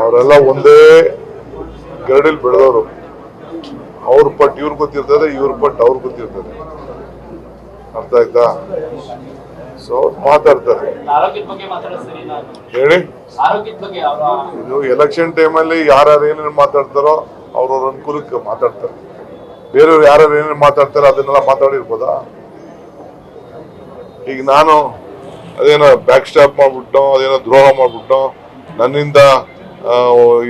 ಅವರೆಲ್ಲ ಒಂದೇ ಗರಡಿಲ್ ಬೆಳೆದವರು. ಅವ್ರ ಪಟ್ಟು ಇವ್ರು ಗೊತ್ತಿರ್ತದೆ ಇವ್ರ ಪಟ್ಟು ಅವ್ರು ಗೊತ್ತಿರ್ತದೆ. ಅರ್ಥ ಆಯ್ತಾ? ಸೊ ಮಾತಾಡ್ತಾರೆ. ಹೇಳಿ? ಇದು ಎಲೆಕ್ಷನ್ ಟೈಮಲ್ಲಿ ಯಾರ್ಯಾರು ಏನೇನು ಮಾತಾಡ್ತಾರೋ ಅವ್ರವ್ರ ಅನುಕೂಲಕ್ಕೆ ಮಾತಾಡ್ತಾರೆ. ಬೇರೆಯವ್ರು ಯಾರ್ಯಾರು ಏನೇನು ಮಾತಾಡ್ತಾರೋ ಅದನ್ನೆಲ್ಲ ಮಾತಾಡಿರ್ಬೋದಾ? ಈಗ ನಾನು ಅದೇನೋ ಬ್ಯಾಕ್ ಸ್ಟಾಪ್ ಮಾಡ್ಬಿಟ್ಟು ಅದೇನೋ ದ್ರೋಹ ಮಾಡ್ಬಿಟ್ಟು ನನ್ನಿಂದ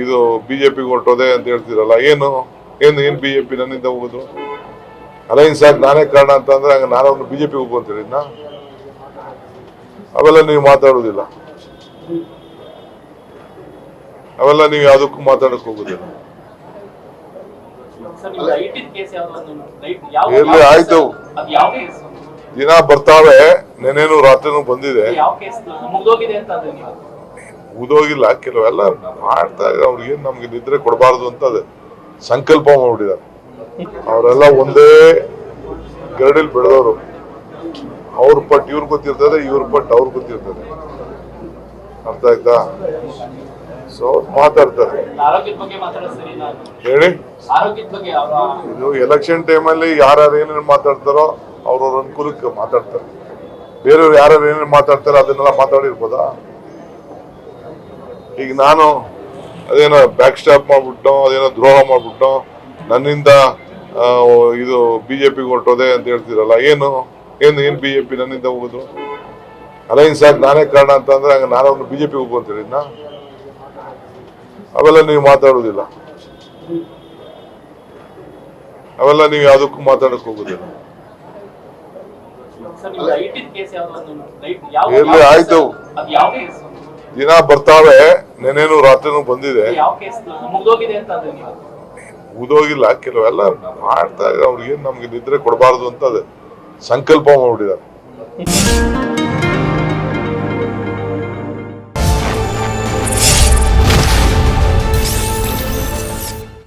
ಇದು ಬಿಜೆಪಿಗೆ ಹೊರಟೋದೆ ಅಂತ ಹೇಳ್ತೀರಲ್ಲ, ಏನು? ಏನು ಏನು ಬಿಜೆಪಿ ನನ್ನಿಂದ ಹೋಗುದು? ಅಲೈನ್ಸ್ ಆಗಿ ನಾನೇ ಕಾರಣ ಅಂತ ಅಂದ್ರೆ ಹಂಗ ನಾನೊಂದು ಬಿಜೆಪಿ ಹೋಗು ಅಂತ ಹೇಳಿದ್ನ ಅವೆಲ್ಲ ನೀವು ಮಾತಾಡೋದಿಲ್ಲ. ಅವೆಲ್ಲ ನೀವು ಯಾವುದಕ್ಕೂ ಮಾತಾಡಕ್ ಹೋಗುದಿಲ್ಲ. ಎಲ್ಲಿ ಆಯ್ತು? ದಿನ ಬರ್ತಾವೆ ನೆನೇನು ರಾತ್ರಿನೂ ಬಂದಿದೆ. ಉದೋಗಿಲ್ಲ ಕೆಲವೆಲ್ಲ ಮಾಡ್ತಾ ಇದ್ದಾರೆ. ಅವ್ರಿಗೆ ಏನ್ ನಮ್ಗೆ ನಿದ್ರೆ ಕೊಡಬಾರ್ದು ಅಂತ ಅದೇ ಸಂಕಲ್ಪ ಮಾಡ್ಬಿಟ್ಟಿದ್ದಾರೆ. ಅವರೆಲ್ಲ ಒಂದೇ ಗರಡಿಲ್ ಬೆಳೆದವರು. ಅವ್ರ ಪಟ್ಟು ಇವ್ರ ಗೊತ್ತಿರ್ತದೆ ಇವ್ರ ಪಟ್ಟು ಅವ್ರ ಗೊತ್ತಿರ್ತದೆ. ಅರ್ಥ ಆಯ್ತಾ? ಸೊ ಮಾತಾಡ್ತಾರೆ. ಹೇಳಿ? ಇದು ಎಲೆಕ್ಷನ್ ಟೈಮಲ್ಲಿ ಯಾರ್ಯಾರು ಏನೇನು ಮಾತಾಡ್ತಾರೋ ಅವ್ರವ್ರ ಅನುಕೂಲಕ್ಕೆ ಮಾತಾಡ್ತಾರೆ. ಬೇರೆಯವ್ರು ಯಾರ್ಯಾರು ಏನೇನು ಮಾತಾಡ್ತಾರೋ ಅದನ್ನೆಲ್ಲ ಮಾತಾಡಿರ್ಬೋದಾ? ಈಗ ನಾನು ಅದೇನೋ ಬ್ಯಾಕ್ ಸ್ಟಾಪ್ ಮಾಡ್ಬಿಟ್ಟು ಅದೇನೋ ದ್ರೋಹ ಮಾಡ್ಬಿಟ್ಟು ನನ್ನಿಂದ ಇದು ಬಿ ಜೆ ಪಿಗೆ ಹೊರಟೋದೆ ಅಂತ ಹೇಳ್ತೀರಲ್ಲ ಏನು? ಏನು ಏನು ಬಿ ಜೆ ಪಿ ನನ್ನಿಂದ ಹೋಗೋದು? ಅಲೈನ್ಸ್ ಆಗಿ ನಾನೇ ಕಾರಣ ಅಂತ ಅಂದ್ರೆ ಬಿ ನಾನೊಂದು ಬಿಜೆಪಿ ಹೋಗು ಅಂತ ನಾ ಅವೆಲ್ಲ ನೀವು ಮಾತಾಡೋದಿಲ್ಲ. ಅವೆಲ್ಲ ನೀವು ಯಾವುದಕ್ಕೂ ಮಾತಾಡಕ್ ಹೋಗುದಿಲ್ಲ. ಎಲ್ಲಿ ಆಯ್ತು? ದಿನ ಬರ್ತಾವೆ ನೆನೇನು ರಾತ್ರಿನೂ ಬಂದಿದೆ. ಉದೋಗಿಲ್ಲ ಕೆಲವೆಲ್ಲ ಮಾಡ್ತಾ ಇದ್ದಾರೆ ಅವ್ರಿಗೆ ಏನ್ ನಮ್ಗೆ ನಿದ್ರೆ ಕೊಡಬಾರ್ದು ಅಂತ ಅದೇ ಸಂಕಲ್ಪ ಮಾಡ್ಬಿಟ್ಟಿದ್ದಾರೆ.